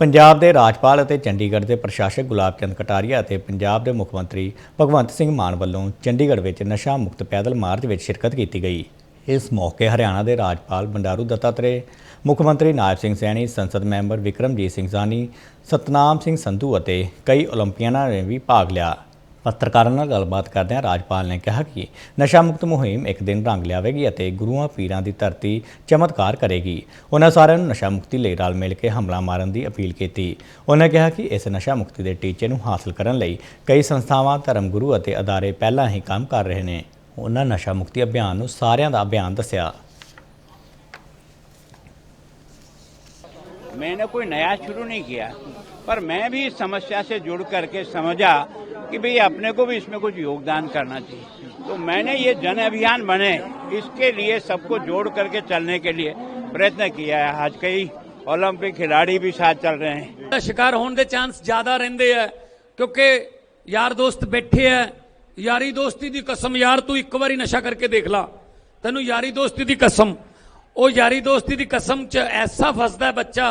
ਪੰਜਾਬ ਦੇ ਰਾਜਪਾਲ ਅਤੇ ਚੰਡੀਗੜ੍ਹ ਦੇ ਪ੍ਰਸ਼ਾਸਕ ਗੁਲਾਬ ਚੰਦ ਕਟਾਰੀਆ ਅਤੇ ਪੰਜਾਬ ਦੇ ਮੁੱਖ ਮੰਤਰੀ ਭਗਵੰਤ ਸਿੰਘ ਮਾਨ ਵੱਲੋਂ ਚੰਡੀਗੜ੍ਹ ਵਿੱਚ ਨਸ਼ਾ ਮੁਕਤ ਪੈਦਲ ਮਾਰਚ ਵਿੱਚ ਸ਼ਿਰਕਤ ਕੀਤੀ ਗਈ। ਇਸ ਮੌਕੇ ਹਰਿਆਣਾ ਦੇ ਰਾਜਪਾਲ ਬੰਡਾਰੂ ਦੱਤਾਤਰੇ ਮੁੱਖ ਮੰਤਰੀ ਨਾਇਬ ਸਿੰਘ ਸੈਣੀ, ਸੰਸਦ ਮੈਂਬਰ ਵਿਕਰਮਜੀਤ ਸਿੰਘ ਸਾਨੀ ਸਤਨਾਮ ਸਿੰਘ ਸੰਧੂ ਅਤੇ ਕਈ ਓਲੰਪੀਅਨਾਂ ਨੇ ਵੀ ਭਾਗ ਲਿਆ। ਪੱਤਰਕਾਰਾਂ ਨਾਲ ਗੱਲਬਾਤ ਕਰਦਿਆਂ ਰਾਜਪਾਲ ਨੇ ਕਿਹਾ ਕਿ ਨਸ਼ਾ ਮੁਕਤ ਮੁਹਿੰਮ ਇੱਕ ਦਿਨ ਰੰਗ ਲਿਆਵੇਗੀ ਅਤੇ ਗੁਰੂਆਂ ਪੀਰਾਂ ਦੀ ਧਰਤੀ ਚਮਤਕਾਰ ਕਰੇਗੀ ਉਹਨਾਂ ਸਾਰਿਆਂ ਨੂੰ ਨਸ਼ਾ ਮੁਕਤੀ ਲਈ ਰਲ ਮਿਲ ਕੇ ਹਮਲਾ ਮਾਰਨ ਦੀ ਅਪੀਲ ਕੀਤੀ ਉਹਨਾਂ ਕਿਹਾ ਕਿ ਇਸ ਨਸ਼ਾ ਮੁਕਤੀ ਦੇ ਟੀਚੇ ਨੂੰ ਹਾਸਲ ਕਰਨ ਲਈ ਕਈ ਸੰਸਥਾਵਾਂ ਧਰਮ ਗੁਰੂ ਅਤੇ ਅਦਾਰੇ ਪਹਿਲਾਂ ਹੀ ਕੰਮ ਕਰ ਰਹੇ ਨੇ ਉਹਨਾਂ ਨਸ਼ਾ ਮੁਕਤੀ ਅਭਿਆਨ ਨੂੰ ਸਾਰਿਆਂ ਦਾ ਅਭਿਆਨ ਦੱਸਿਆ मैंने कोई नया शुरू नहीं किया पर मैं भी इस समस्या से जुड़ करके समझा कि भाई अपने को भी इसमें कुछ योगदान करना चाहिए तो मैंने ये जन अभियान बने इसके लिए सबको जोड़ करके चलने के लिए प्रयत्न किया है आज कई ओलंपिक खिलाड़ी भी साथ चल रहे हैं ਦਾ ਸ਼ਿਕਾਰ ਹੋਣ ਦੇ ਚਾਂਸ ਜ਼ਿਆਦਾ ਰਹਿੰਦੇ ਆ ਕਿਉਂਕਿ ਯਾਰ ਦੋਸਤ ਬੈਠੇ ਆ ਯਾਰੀ ਦੋਸਤੀ ਦੀ ਕਸਮ ਯਾਰ ਤੂੰ ਇੱਕ ਵਾਰੀ ਨਸ਼ਾ ਕਰਕੇ ਦੇਖ ਲਾ ਤੈਨੂੰ ਯਾਰੀ ਦੋਸਤੀ ਦੀ ਕਸਮ ਉਹ ਯਾਰੀ ਦੋਸਤੀ ਦੀ ਕਸਮ 'ਚ ਐਸਾ ਫਸਦਾ ਹੈ ਬੱਚਾ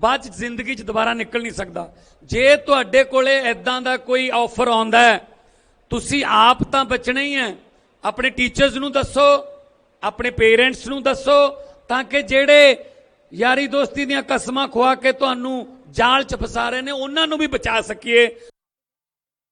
ਬਾਅਦ 'ਚ ਜ਼ਿੰਦਗੀ 'ਚ ਦੁਬਾਰਾ ਨਿਕਲ ਨਹੀਂ ਸਕਦਾ। ਜੇ ਤੁਹਾਡੇ ਕੋਲੇ ਐਦਾਂ ਦਾ ਕੋਈ ਆਫਰ ਆਉਂਦਾ ਹੈ, ਤੁਸੀਂ ਆਪ ਤਾਂ ਬਚਣਾ ਹੀ ਹੈ। ਆਪਣੇ ਟੀਚਰਸ ਨੂੰ ਦੱਸੋ, ਆਪਣੇ ਪੇਰੈਂਟਸ ਨੂੰ ਦੱਸੋ, ਤਾਂ ਕਿ ਜਿਹੜੇ ਯਾਰੀ ਦੋਸਤੀ ਦੀਆਂ ਕਸਮਾਂ ਖਵਾ ਕੇ ਤੁਹਾਨੂੰ ਜਾਲ ਚ ਫਸਾ ਰਹੇ ਨੇ, ਉਹਨਾਂ ਨੂੰ ਵੀ ਬਚਾ ਸਕੀਏ।